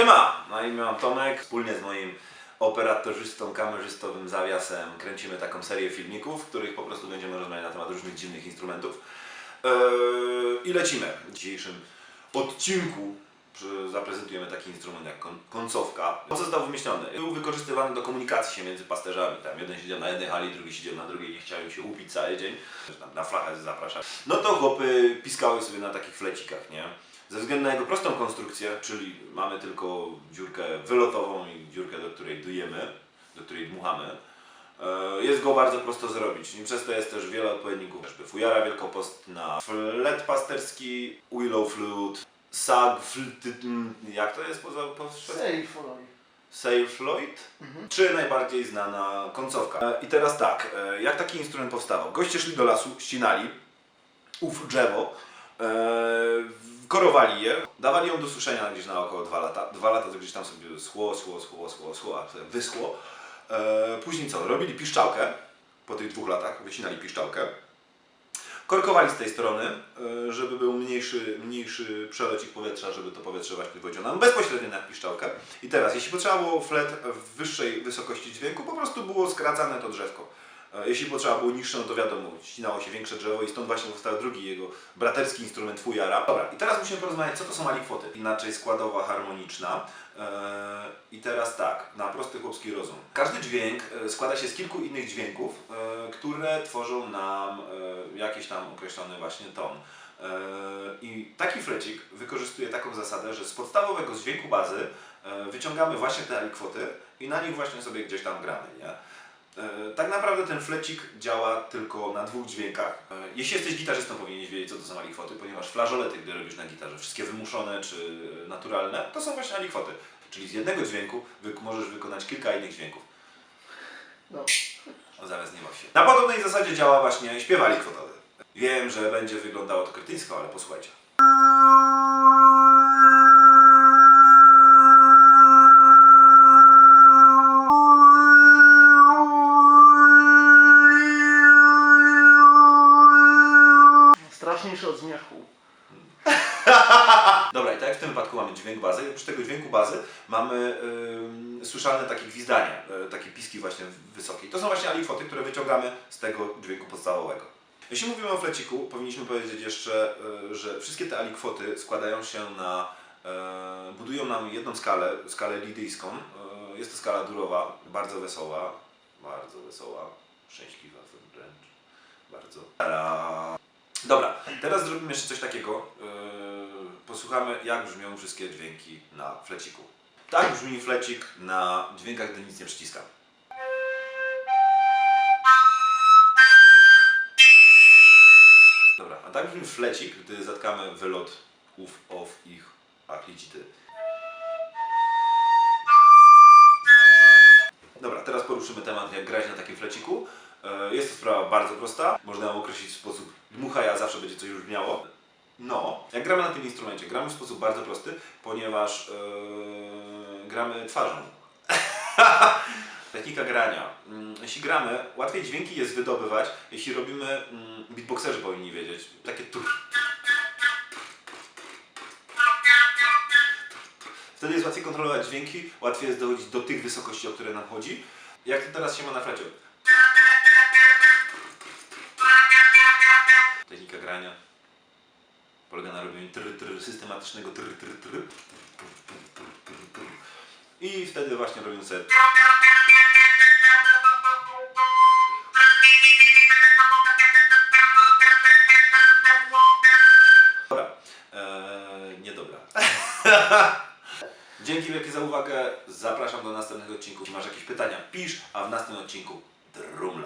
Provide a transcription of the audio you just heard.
Siema! Na imię mam Tomek. Wspólnie z moim operatorzystą, kamerzystowym zawiasem kręcimy taką serię filmików, w których po prostu będziemy rozmawiać na temat różnych dziwnych instrumentów. Eee, I lecimy. W dzisiejszym odcinku zaprezentujemy taki instrument jak kon- końcówka. Co został wymyślony? Był wykorzystywany do komunikacji się między pasterzami. Tam jeden siedział na jednej hali, drugi siedział na drugiej, nie chciał im się upić cały dzień. Tam na flachę zapraszać. No to chłopy piskały sobie na takich flecikach, nie? Ze względu na jego prostą konstrukcję, czyli mamy tylko dziurkę wylotową i dziurkę, do której dujemy, do której dmuchamy, e, jest go bardzo prosto zrobić. I przez to jest też wiele odpowiedników. Chociażby fujara wielkopostna, flet pasterski, willow flute, sag, mm, jak to jest poza po Safe follow. Sail Floyd, czy najbardziej znana końcówka. E, I teraz tak, e, jak taki instrument powstawał? Goście szli do lasu, ścinali ów drzewo, korowali je, dawali ją do suszenia gdzieś na około 2 lata. Dwa lata to gdzieś tam sobie schło, schło, schło, schło, schło, a wyschło. E, Później co? Robili piszczałkę po tych dwóch latach, wycinali piszczałkę. Korkowali z tej strony, e, żeby był mniejszy, mniejszy przelocik powietrza, żeby to powietrze właśnie powiedział nam bezpośrednio na piszczałkę. I teraz, jeśli potrzeba było flet w wyższej wysokości dźwięku, po prostu było skracane to drzewko. Jeśli potrzeba było niższe, no to wiadomo, ścinało się większe drzewo i stąd właśnie powstał drugi jego braterski instrument fujara. Dobra, i teraz musimy porozmawiać, co to są alikwoty. Inaczej składowa harmoniczna. E, I teraz tak, na prosty chłopski rozum. Każdy dźwięk e, składa się z kilku innych dźwięków, e, które tworzą nam e, jakiś tam określony właśnie ton. E, I taki flecik wykorzystuje taką zasadę, że z podstawowego dźwięku bazy wyciągamy właśnie te alikwoty i na nich właśnie sobie gdzieś tam gramy, nie? E, Tak naprawdę ten flecik działa tylko na dwóch dźwiękach. E, Jeśli jesteś gitarzystą, powinieneś wiedzieć, co to są alikwoty, ponieważ flażolety, gdy robisz na gitarze, wszystkie wymuszone czy naturalne, to są właśnie alikwoty. Czyli z jednego dźwięku możesz wykonać kilka innych dźwięków. No. O, zaraz nie ma się. Na podobnej zasadzie działa właśnie śpiew alikwotowy. Wiem, że będzie wyglądało to krytyńsko, ale posłuchajcie. Oprócz tego dźwięku bazy mamy ym, słyszalne takie gwizdania, y, takie piski właśnie wysokie. To są właśnie alikwoty, które wyciągamy z tego dźwięku podstawowego. Jeśli mówimy o fleciku, powinniśmy powiedzieć jeszcze, y, że wszystkie te alikwoty składają się na, y, budują nam jedną skalę, skalę lidyjską. Jest to skala durowa, bardzo wesoła, bardzo wesoła, szczęśliwa wręcz, bardzo. Dobra, teraz zrobimy jeszcze coś takiego. Yy, posłuchamy, jak brzmią wszystkie dźwięki na fleciku. Tak brzmi flecik na dźwiękach, gdy nic nie przyciskam. Dobra, a tak brzmi flecik, gdy zatkamy wylot ów, off, ich, aklicity. Dobra, teraz poruszymy temat, jak grać na takim fleciku. E, Jest to sprawa bardzo prosta. Można ją określić w sposób dmuchaja, zawsze będzie coś już brzmiało. No, jak gramy na tym instrumencie, gramy w sposób bardzo prosty, ponieważ e, gramy twarzą. Technika grania. Mm, Jeśli gramy, łatwiej dźwięki jest wydobywać, jeśli robimy, mm, beatboxerzy powinni wiedzieć, takie tur. Wtedy jest łatwiej kontrolować dźwięki, łatwiej jest dochodzić do tych wysokości, o które nam chodzi. Jak to teraz się ma na flecie? Technika grania polega na robieniu tr, tr, systematycznego tr, tr, tr. I wtedy właśnie robimy sobie Dobra. Eee, niedobra. Dzięki wielkie za uwagę. Zapraszam do następnych odcinków. Jeśli masz jakieś pytania, pisz, a w następnym odcinku drum